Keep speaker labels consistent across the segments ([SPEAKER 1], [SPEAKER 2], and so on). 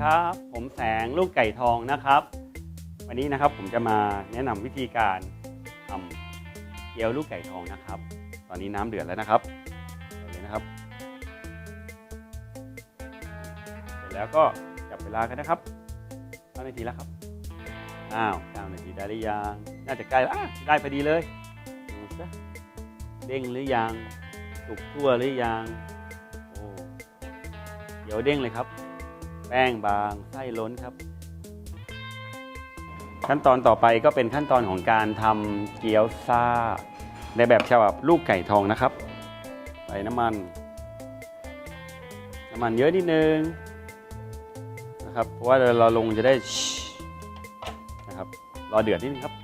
[SPEAKER 1] ครับ ผมแสงลูกไก่ทองนะครับ วันนี้นะครับผมจะมาแนะนำวิธีการทำเกี๊ยวลูกไก่ทองนะครับ ตอนนี้น้ำเดือดแล้วนะครับเอาเลยนะครับ เสร็จแล้วก็จับเวลากันนะครับ9นาทีแล้วครับอ้าว9นาทีได้หรือยังน่าจะใกล้แล้วอะได้พอดีเลยดูซะเด้งหรือยังสุกทั่วหรือยังโอ้เดี๋ยวเด้งเลยครับ แป้งบางไส้ล้นครับ ขั้นตอนต่อไปก็เป็นขั้นตอนของการทำเกี๊ยวซ่า ในแบบฉบับลูกไก่ทองนะครับใส่น้ำมันน้ำมันเยอะนิดนึงนะครับเพราะว่าเราลงจะได้นะครับรอเดือดนิดนึงครับ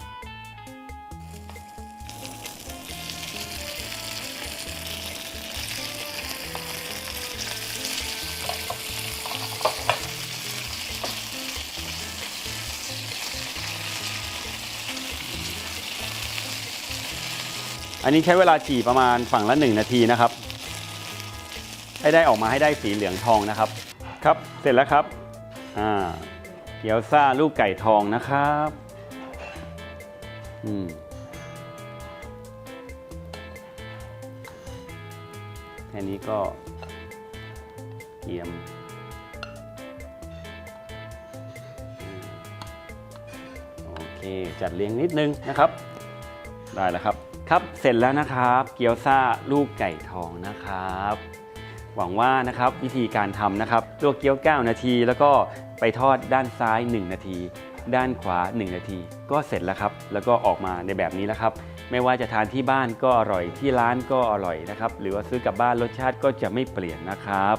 [SPEAKER 1] อันนี้ใช้เวลาจี่ประมาณฝั่งละ 1 นาทีนะครับ ให้ได้ออกมาให้ได้สีเหลืองทองนะครับ ครับเสร็จแล้วครับอ่าเกี๊ยวซ่าลูกไก่ทองนะครับอืมแค่นี้ก็เตรียมโอเคจัดเรียงนิดนึงนะครับ ได้แล้วครับ ครับเสร็จแล้วนะครับเกี๊ยวซ่าลูกไก่ทองนะครับ หวังว่านะครับวิธีการทำนะครับลวกเกี๊ยว 9 นาที แล้วก็ไปทอดด้านซ้าย 1 นาที ด้านขวา 1 นาที ก็เสร็จแล้วครับ แล้วก็ออกมาในแบบนี้แล้วครับ ไม่ว่าจะทานที่บ้านก็อร่อยที่ร้านก็อร่อยนะครับ หรือว่าซื้อกลับบ้านรสชาติก็จะไม่เปลี่ยนนะครับ